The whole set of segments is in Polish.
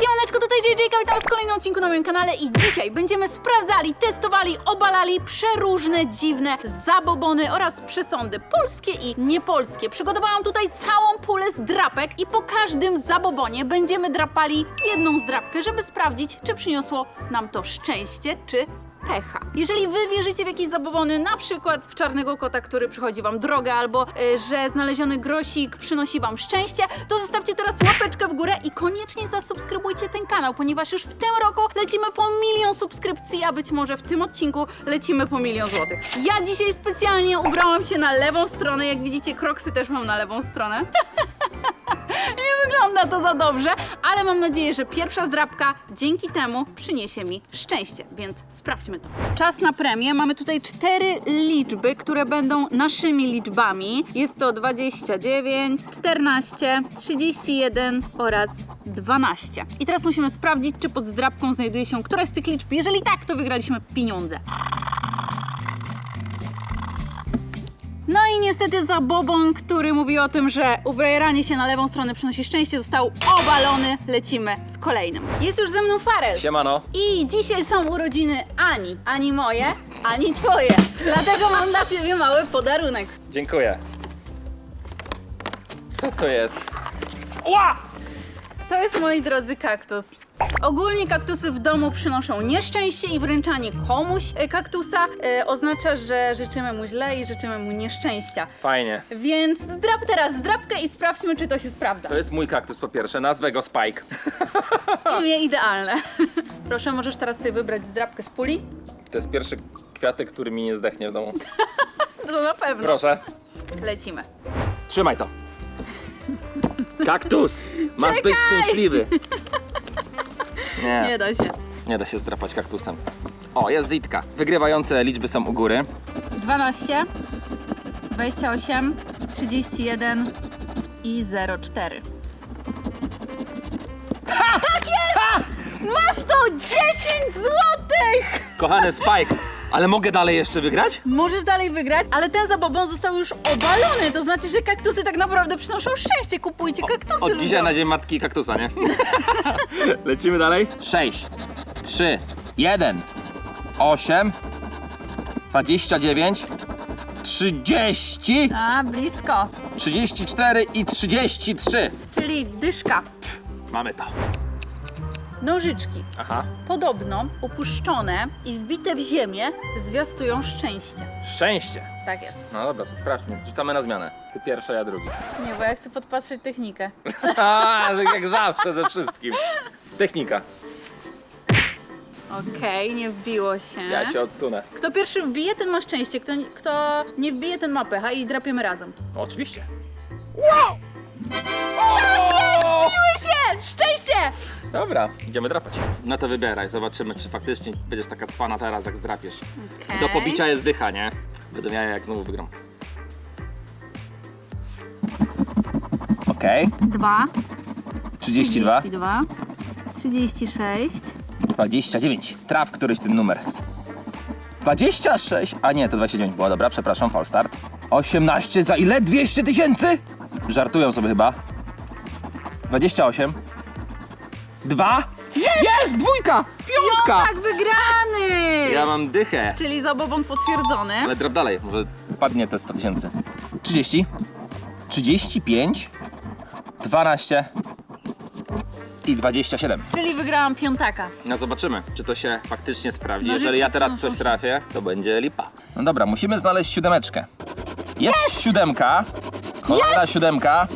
Siemaneczko, tutaj JJ, witam w kolejnym odcinku na moim kanale i dzisiaj będziemy sprawdzali, testowali, obalali przeróżne, dziwne zabobony oraz przesądy polskie i niepolskie. Przygotowałam tutaj całą pulę zdrapek i po każdym zabobonie będziemy drapali jedną zdrapkę, żeby sprawdzić, czy przyniosło nam to szczęście, czy pecha. Jeżeli wy wierzycie w jakieś zabobony, na przykład w czarnego kota, który przychodzi wam drogę, albo y, że znaleziony grosik przynosi wam szczęście, to zostawcie teraz łapeczkę w górę i koniecznie zasubskrybujcie ten kanał, ponieważ już w tym roku lecimy po milion subskrypcji, a być może w tym odcinku lecimy po milion złotych. Ja dzisiaj specjalnie ubrałam się na lewą stronę, jak widzicie kroksy też mam na lewą stronę. Nie wygląda to za dobrze, ale mam nadzieję, że pierwsza zdrabka dzięki temu przyniesie mi szczęście, więc sprawdźmy to. Czas na premię. Mamy tutaj cztery liczby, które będą naszymi liczbami. Jest to 29, 14, 31 oraz 12. I teraz musimy sprawdzić, czy pod zdrabką znajduje się któraś z tych liczb. Jeżeli tak, to wygraliśmy pieniądze. No i niestety zabobon, który mówi o tym, że ubieranie się na lewą stronę przynosi szczęście, został obalony. Lecimy z kolejnym. Jest już ze mną Farel. Siemano. I dzisiaj są urodziny Ani. Ani moje, ani twoje. Dlatego mam dla ciebie mały podarunek. Dziękuję. Co to jest? Ła! To jest, moi drodzy, kaktus. Ogólnie kaktusy w domu przynoszą nieszczęście i wręczanie komuś e, kaktusa e, oznacza, że życzymy mu źle i życzymy mu nieszczęścia. Fajnie. Więc zdrap teraz zdrabkę i sprawdźmy, czy to się sprawdza. To jest mój kaktus po pierwsze, nazwę go Spike. Imię idealne. Proszę, możesz teraz sobie wybrać zdrabkę z puli? To jest pierwszy kwiatek, który mi nie zdechnie w domu. To na pewno. Proszę. Lecimy. Trzymaj to. Kaktus! Masz być szczęśliwy. Nie Nie, da się. nie da się zdrapać kaktusem. O, jest zitka. Wygrywające liczby są u góry. 12, 28, 31 i 04. Ha! Tak jest! Masz to 10 złotych! Kochany Spike, ale mogę dalej jeszcze wygrać? Możesz dalej wygrać, ale ten zabobon został już obalony. To znaczy, że kaktusy tak naprawdę przynoszą szczęście. Kupujcie kaktusy. Od ludziom. dzisiaj na dzień matki kaktusa, nie? Lecimy dalej? 6, 3, 1, 8, 29, 30, A, blisko. 34 i 33. Czyli dyszka. Mamy to. Nożyczki. Aha. Podobno upuszczone i wbite w ziemię zwiastują szczęście. Szczęście. Tak jest. No dobra, to sprawdźmy. Rzucamy na zmianę. Ty pierwsza, ja drugi. Nie, bo ja chcę podpatrzeć technikę. A, jak zawsze ze wszystkim. Technika. Okej, nie wbiło się. Ja się odsunę. Kto pierwszy wbije, ten ma szczęście. Kto, kto nie wbije, ten ma pecha i drapiemy razem. No, oczywiście. Się! Szczęście! Dobra, idziemy drapać. No to wybieraj, zobaczymy, czy faktycznie będziesz taka cwana teraz, jak zdrapiesz. Okej. Do pobicia jest dycha, nie? Będę miał jak znowu wygram. Okej. Dwa. 32. 32. 36. 29. Traf któryś ten numer. 26. A nie, to 29 było, dobra, przepraszam, fall start. 18 za ile? 200 tysięcy? Żartują sobie chyba. 28. 2. Jest! Dwójka! Piątka! Tak, wygrany! Ja mam dychę. Czyli zabobon potwierdzony. Ale drap dalej, może padnie te 100 tysięcy. 30. 35. 12. I 27. Czyli wygrałam piątaka. No zobaczymy, czy to się faktycznie sprawdzi. No, Jeżeli ja teraz coś trafię, to będzie lipa. No dobra, musimy znaleźć siódemeczkę. Jest siódemka. Kolejna siódemka.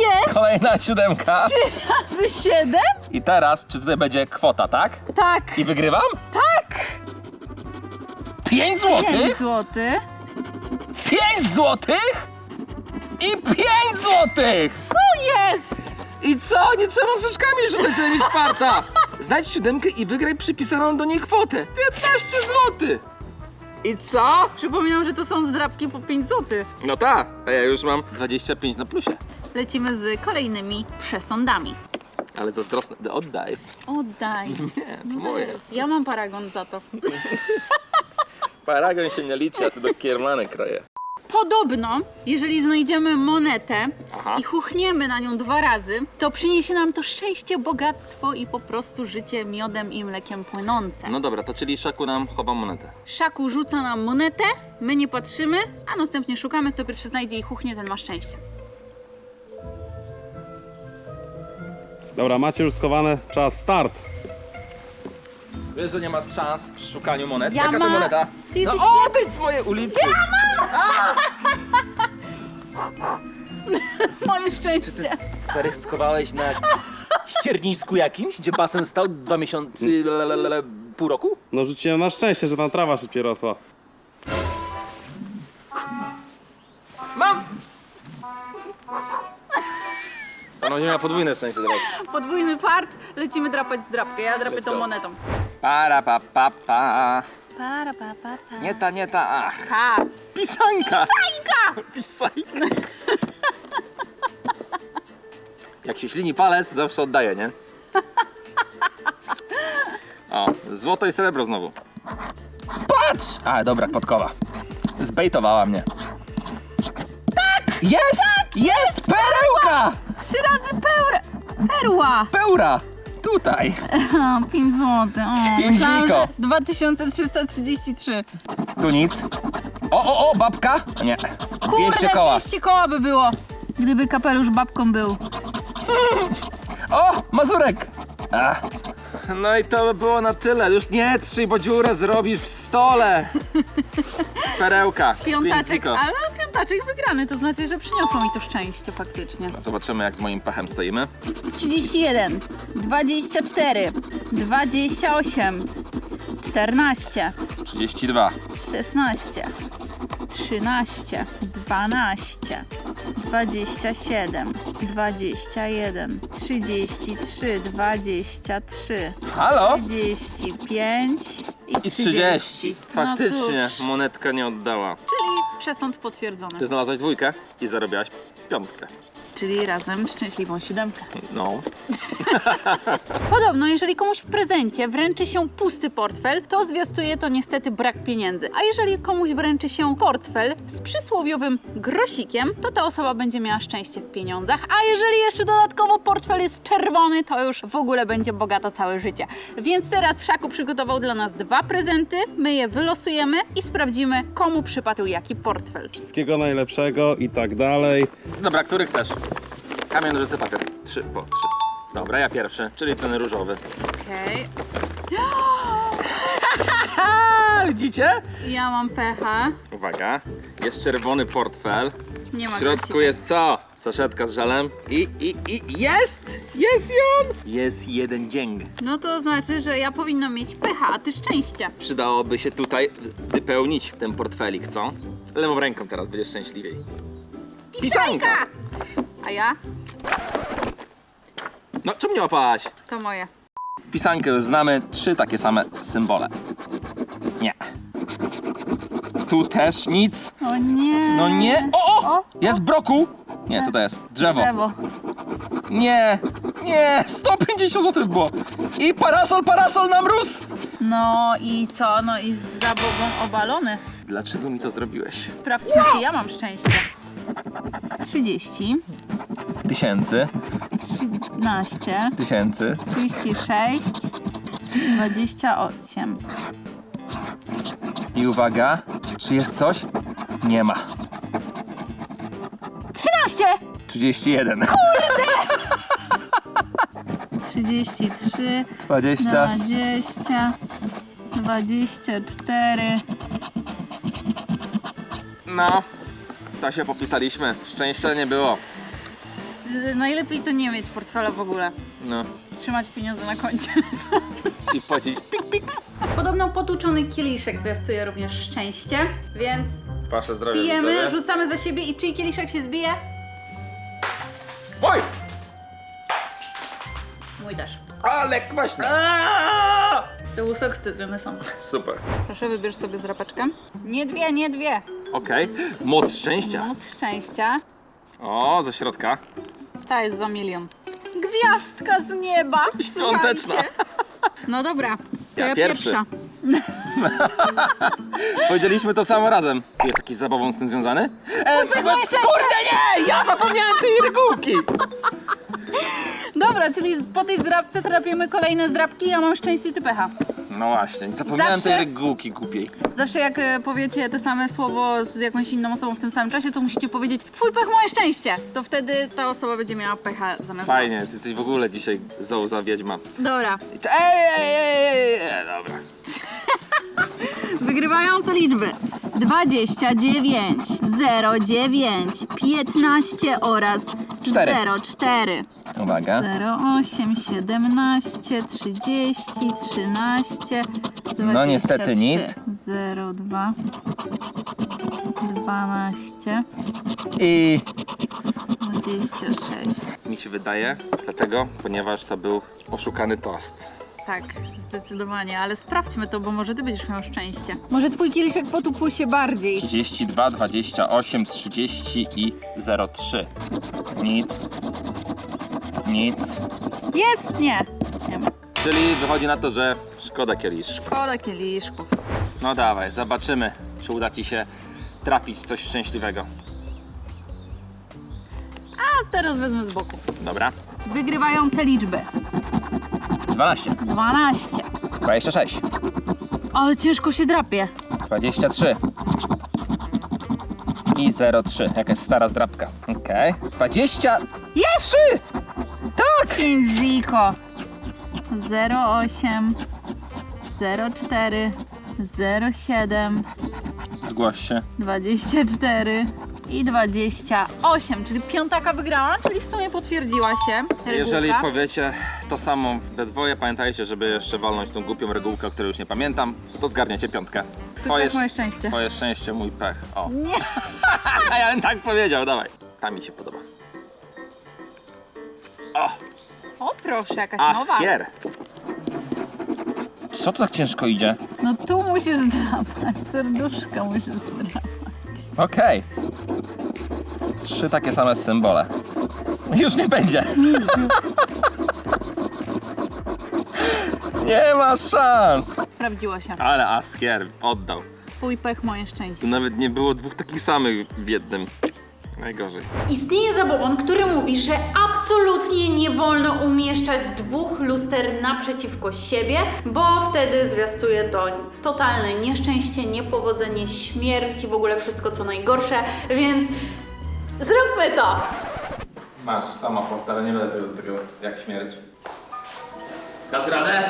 Jest? Kolejna siódemka. Razy siedem? I teraz, czy tutaj będzie kwota, tak? Tak. I wygrywam? Tak! 5 5 złotych? złotych. 5 złotych? I 5 złotych! Co jest? I co? Nie trzeba różyczkami rzucać, żeby mieć farta. Znajdź siódemkę i wygraj przypisaną do niej kwotę. 15 zł. I co? Przypominam, że to są zdrabki po 5 złotych. No tak, a ja już mam 25 na plusie. Lecimy z kolejnymi przesądami. Ale zazdrosny, oddaj. Oddaj. Nie, to moje. Ja mam paragon za to. Paragon się nie liczy, a ty do kiermany kroję. Podobno, jeżeli znajdziemy monetę Aha. i chuchniemy na nią dwa razy, to przyniesie nam to szczęście, bogactwo i po prostu życie miodem i mlekiem płynące. No dobra, to czyli Szaku nam chowa monetę. Szaku rzuca nam monetę, my nie patrzymy, a następnie szukamy, kto pierwszy znajdzie i chuchnie, ten ma szczęście. Dobra, macie już schowane, czas start. Wiesz, że nie masz szans w szukaniu monet? Ja Jaka to ma- moneta? Ty no jesteś odejdź z mojej ulicy! Moje Czy ty szczęście. stary schowałeś na ściernisku jakimś, gdzie basen stał dwa miesiące, le, pół roku? No rzuciłem na szczęście, że tam trawa szybciej rosła. Mam! To będzie miała podwójne szczęście teraz. Podwójny fart, lecimy drapać z drapkę. Ja drapię Let's tą go. monetą. Para pa pa pa. Para, pa, pa, pa. Nie ta, nie ta, ach. Ha. Pisanka! Pisanka! Pisanka! Jak się ślini palec, to zawsze oddaje, nie? O, złoto i srebro znowu. Patrz! A, dobra, podkowa. Zbejtowała mnie. Tak! Jest! Jest! Perełka! Trzy razy pełre. Perła. Pełra! Tutaj. 5 zł. Pięć ziko. 2333. Tu nic. O, o, o, babka? Nie. 200 koła. 200 koła by było, gdyby kapelusz babką był. O, Mazurek! A. No i to by było na tyle. Już nie trzyj, bo dziurę zrobisz w stole. Perełka. pięć Piątaczek, ale piątaczek wygrany, to znaczy, że przyniosło mi to szczęście faktycznie. Zobaczymy, jak z moim pechem stoimy. 31, 24, 28, 14, 32. 16, 13, 12, 27, 21, 33, 23, Halo? 35 i 30. I 30. Faktycznie, No cóż, monetka nie oddała. czyli przesąd potwierdzony. Ty znalazłaś dwójkę i zarobiłaś piątkę. Czyli razem szczęśliwą siódemkę. No. Podobno, jeżeli komuś w prezencie wręczy się pusty portfel, to zwiastuje to niestety brak pieniędzy. A jeżeli komuś wręczy się portfel z przysłowiowym grosikiem, to ta osoba będzie miała szczęście w pieniądzach. A jeżeli jeszcze dodatkowo portfel jest czerwony, to już w ogóle będzie bogata całe życie. Więc teraz Szaku przygotował dla nas dwa prezenty, my je wylosujemy i sprawdzimy, komu przypadł jaki portfel. Wszystkiego najlepszego i tak dalej. Dobra, który chcesz? Kamień, nożyce, papier. Trzy po trzy. Dobra, ja pierwszy, czyli ten różowy. Okej. A, widzicie? Ja mam pecha. Uwaga, jest czerwony portfel. Nie ma W środku jest co? Saszetka z żelem. I, i, i jest! Jest ją! Jest jeden dzięg. No to znaczy, że ja powinnam mieć pecha, a ty szczęście. Przydałoby się tutaj wypełnić ten portfelik, co? Lewą ręką teraz będzie szczęśliwiej. Pisanka! A ja? No, czemu nie łapałaś? To moje. Pisankę znamy trzy takie same symbole. Nie. Tu też nic. O nie. No nie. O! o! O! Jest broku! Nie, co to jest? Drzewo. Lewo. Nie! Nie! 150 zł było! I parasol, parasol na mróz! No i co? No i z zabobą obalony. Dlaczego mi to zrobiłeś? Sprawdźmy, czy ja mam szczęście. 30, Tysięcy, 13, tysięcy. 36, 28. I uwaga, czy jest coś? Nie ma. 13! 31. 33, 20. 20, 24. No, to się popisaliśmy. Szczęścia nie było. Najlepiej to nie mieć portfela w ogóle. No. Trzymać pieniądze na koncie. I płacić pik, pik. Podobno potłuczony kieliszek zwiastuje również szczęście, więc Wasze zdrowie. pijemy, widzowie. rzucamy za siebie i czyj kieliszek się zbije? Oj! Mój też. Ale kwaśne. To był sok z cytryny są. Super. Proszę, wybierz sobie zdrapeczkę. Nie dwie, nie dwie. Okej. Moc szczęścia. Moc szczęścia. O, ze środka. Ta jest za milion. Gwiazdka z nieba. Świąteczna. Słuchajcie. No dobra, to Ja ja, pierwszy. pierwsza. Powiedzieliśmy to samo razem. Jest jakiś zabawą z tym związany? E, kurde nie! Ja zapomniałem tej regułki! Dobra, czyli po tej zdrabce trafimy kolejne zdrabki, ja mam szczęście, ty pecha. No właśnie, zapomniałem Zawsze- tej regułki głupiej. Zawsze jak e, powiecie te same słowo z jakąś inną osobą w tym samym czasie, to musicie powiedzieć twój pech, moje szczęście. To wtedy ta osoba będzie miała pecha zamiast Fajnie, was. ty jesteś w ogóle dzisiaj zołza wiedźma. Dobra. Ej, ej, ej, ej, ej, dobra. Wygrywające liczby 29, 09, 15 oraz Cztery. 04. Uwaga. 08, 17, 30, 13, 23, No niestety nic. 02, 12, I 26. mi się wydaje, dlatego, ponieważ to był oszukany tost. Tak, zdecydowanie, ale sprawdźmy to, bo może ty będziesz miał szczęście. Może twój kieliszek potupł się bardziej. 32, 28, 30 i 03. Nic. Nic. Jest? Nie. Nie ma. Czyli wychodzi na to, że szkoda kieliszku. Szkoda kieliszków. No dawaj, zobaczymy, czy uda ci się trafić coś szczęśliwego. A teraz wezmę z boku. Dobra. Wygrywające liczby 12, 12. 26, Ale ciężko się drapie. 23 i 03. Jakaś stara zdrabka. Okej. 20. Jest! Tak! Ziko. 08, 04, 07, Zgłoś się. 24 i 28, czyli piątaka wygrała, czyli w sumie potwierdziła się regułka. Jeżeli powiecie to samo we dwoje, pamiętajcie, żeby jeszcze walnąć tą głupią regułkę, o której już nie pamiętam, to zgarniecie piątkę. Twój pech, moje szczęście. Twoje szczęście, mój pech. O. Nie. A ja bym tak powiedział, dawaj. Ta mi się podoba. O, O proszę, jakaś nowa. Askier. Co to tak ciężko idzie? No tu musisz zdrapać, serduszka musisz zdrapać. Okej. Trzy takie same symbole. Już nie będzie. nie ma szans. Sprawdziło się. Ale Askier oddał. Twój pech, moje szczęście. Nawet nie było dwóch takich samych w jednym. Najgorzej. Istnieje zabobon, który mówi, że absolutnie nie wolno umieszczać dwóch luster naprzeciwko siebie, bo wtedy zwiastuje to totalne nieszczęście, niepowodzenie, śmierć i w ogóle wszystko co najgorsze, więc zróbmy to! Masz, sama posta, ale nie będę tego, tego jak śmierć. Dasz radę?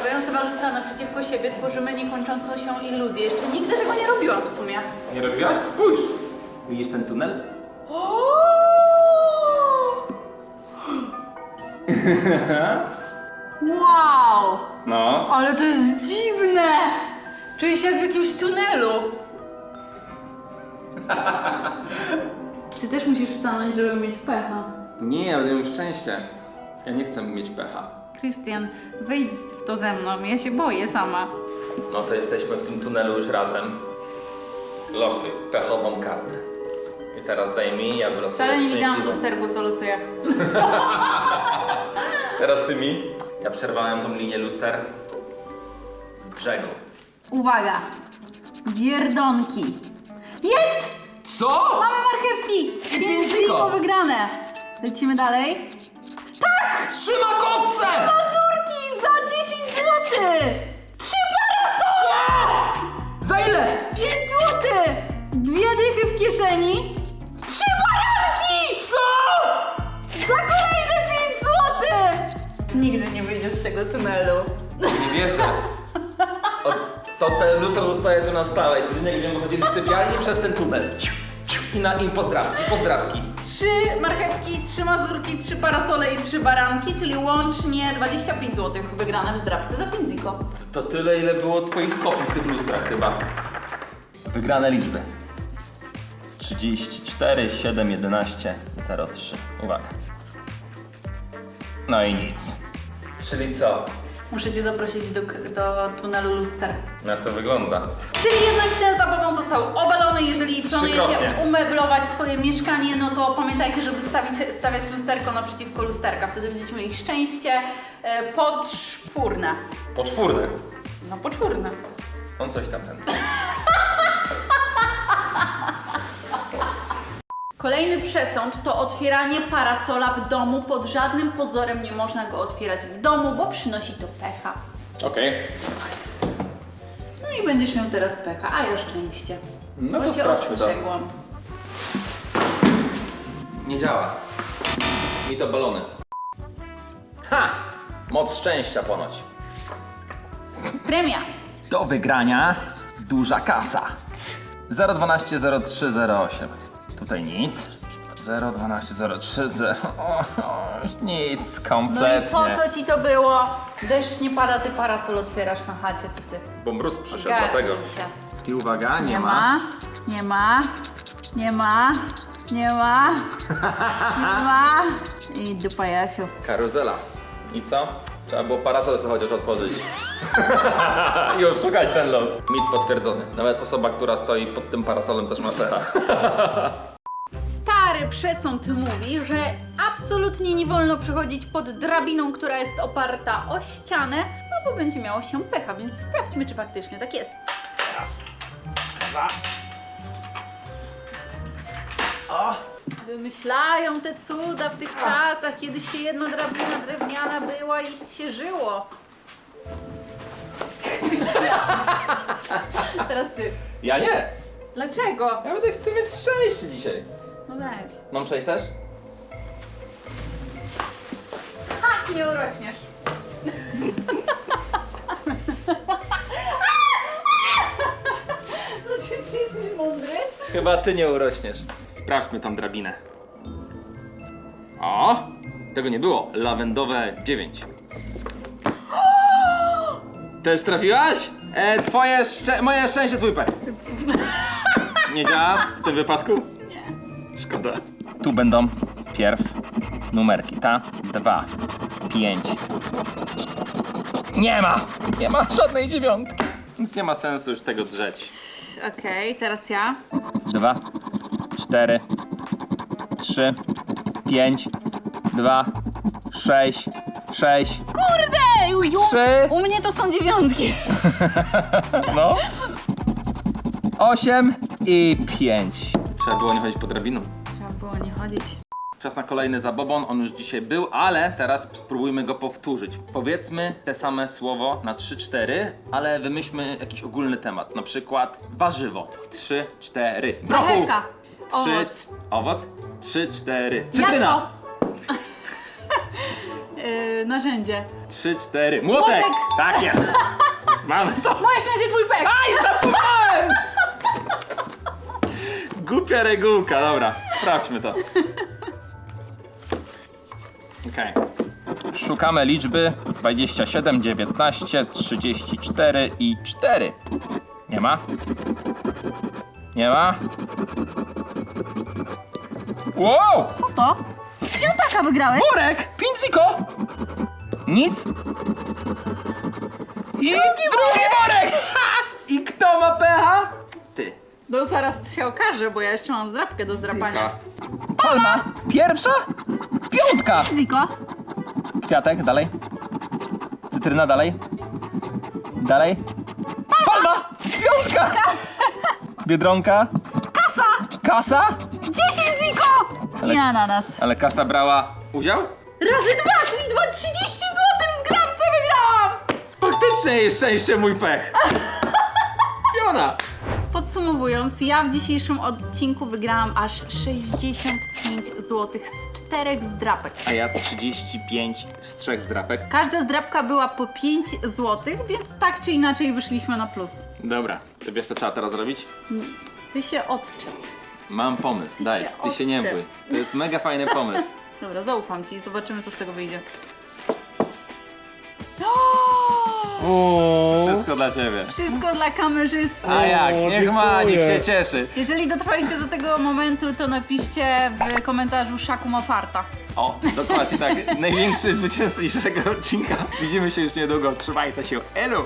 Stawiając dwa lustra naprzeciwko siebie, tworzymy niekończącą się iluzję. Jeszcze nigdy tego nie robiłam w sumie. Nie robiłaś? Spójrz. Widzisz ten tunel? Wow! No. Ale to jest dziwne! Czuję się jak w jakimś tunelu. Ty też musisz stanąć, żeby mieć pecha. Nie, ja będę miał szczęście. Ja nie chcę mieć pecha. Krystian, wyjdź w to ze mną, ja się boję sama. No to jesteśmy w tym tunelu już razem. Losuj pechową kartę. I teraz daj mi, ja wylosuję Wcale nie widziałam szczęśliwą. lusterku, co losuje. Teraz ty mi. Ja przerwałem tą linię luster z brzegu. Uwaga! Bierdonki. Jest! Co? Mamy marchewki! Więc Ziko wygrane. Lecimy dalej. Trzyma kopce! Mazurki za 10 zł! Trzy parasole! Za ile? 5 zł! Dwie dychy w kieszeni. Trzy baranki! Co? Za kolejne 5 zł! Nigdy nie wyjdę z tego tunelu. Nie wierzę. O, to te lustro zostaje tu na stałe i codziennie będziemy chodzić z sypialni przez ten tunel. I na i pozdrabki, pozdrabki. Trzy marchewki, trzy mazurki, trzy parasole i trzy baranki, czyli łącznie 25 zł wygrane w zdrabce za 5 ziko. To tyle, ile było twoich kopii w tych lustrach chyba. Wygrane liczby. 34, 7, 11, 03. Uwaga. No i nic. Czyli co? Muszę cię zaprosić do, do tunelu luster. Jak to wygląda? Czyli jednak ten zabobon został obalony. Jeżeli planujecie Trzykrotnie. umeblować swoje mieszkanie, no to pamiętajcie, żeby stawić, stawiać lusterko naprzeciwko lusterka. Wtedy będziecie mieli szczęście e. Poczwórne. No poczwórne. On coś tam ten. Kolejny przesąd to otwieranie parasola w domu. Pod żadnym pozorem nie można go otwierać w domu, bo przynosi to pecha. Okej. No i będziesz miał teraz pecha, a ja szczęście. No Bo to cię sprawdźmy to. ostrzegłam. Nie działa. Mi to balony. Ha! Moc szczęścia ponoć. Premia. Do wygrania duża kasa. 012 03 08. Tutaj nic. 012 03 0. O, o, nic, No i kompletnie. po co ci to było? Deszcz nie pada, ty parasol otwierasz na chacie, co ty? Bo mróz przyszedł Garnij dlatego. się. I uwaga, nie, Nie ma. ma, nie ma, nie ma, nie ma, nie ma. I dupa Jasiu. Karuzela. I co? Trzeba było parasol sobie chociaż otworzyć. I odszukać ten los. Mit potwierdzony. Nawet osoba, która stoi pod tym parasolem też ma pecha. Stary przesąd mówi, że absolutnie nie wolno przechodzić pod drabiną, która jest oparta o ścianę, no bo będzie miało się pecha, więc sprawdźmy, czy faktycznie tak jest. Raz. Dwa. O! Wymyślają te cuda w tych czasach, kiedy się jedna drabina drewniana była i się żyło. Teraz ty. Ja nie! Dlaczego? Ja będę chcę mieć szczęście dzisiaj. No weź. Mam przejść też? Ha! Nie urośniesz. Znaczy, ty jesteś mądry? Chyba ty nie urośniesz. Sprawdźmy tam drabinę. O! Tego nie było. Lawendowe 9. Też trafiłaś? E, twoje szczę- moje szczęście, twój pech. Nie działa w tym wypadku? Nie. Szkoda. Tu będą pierw numerki. Ta, dwa, pięć. Nie ma! Nie ma żadnej dziewiątki. Więc nie ma sensu już tego drzeć. Okej, teraz ja. dwa, cztery, trzy, pięć, dwa, sześć, sześć, Kurde! U, trzy, u mnie to są dziewiątki. no, osiem i pięć. Trzeba było nie chodzić po drabiną. Trzeba było nie chodzić. Czas na kolejny zabobon, on już dzisiaj był, ale teraz spróbujmy go powtórzyć. Powiedzmy te same słowo na 3-4, ale wymyślmy jakiś ogólny temat, na przykład warzywo. 3, 4. Brokuł! Marchewka. Trzy, Owoc. owoc. 3, 4. Cytryna! Jabłko. Narzędzie. 3, 4. Młotek! Młotek! Tak jest! Mamy to! Moje szczęście, twój pech! Aj, zapomniałem! Głupia regułka, dobra, sprawdźmy to. Okej. Szukamy liczby 27, 19, 34 i 4. Nie ma? Nie ma? Wow! Co to? Piątaka wygrałeś? Worek! Pięć ziko! Nic. I drugi worek! Ha! I kto ma pecha? Ty. No zaraz się okaże, bo ja jeszcze mam zdrabkę do zdrapania. Palma. Pierwsza? Piątka. Ziko. Kwiatek, dalej. Cytryna, dalej. Dalej. Palma! Piątka! Biedronka. Kasa! Kasa? 10 ziko! I ananas. Ale kasa brała udział? Razy dwa, czyli dwa, 30 Jest szczęście mój pech. Piona. Podsumowując, ja w dzisiejszym odcinku wygrałam aż 65 zł z czterech zdrapek. A ja 35 z trzech zdrapek. Każda zdrapka była po 5 zł, więc tak czy inaczej wyszliśmy na plus. Dobra, to wiesz co trzeba teraz zrobić? Ty się odczep. Mam pomysł, daj, się ty się nie odczep. bój. To jest mega fajny pomysł. Dobra, zaufam ci i zobaczymy, co z tego wyjdzie. O, Wszystko dla ciebie. Wszystko dla kamerzysty. A jak? Niech ma, niech się cieszy. Jeżeli dotrwaliście do tego momentu, to napiszcie w komentarzu Szaku ma farta. O, dokładnie tak. Największy zwycięzca dzisiejszego odcinka. Widzimy się już niedługo. Trzymajcie się. Elu!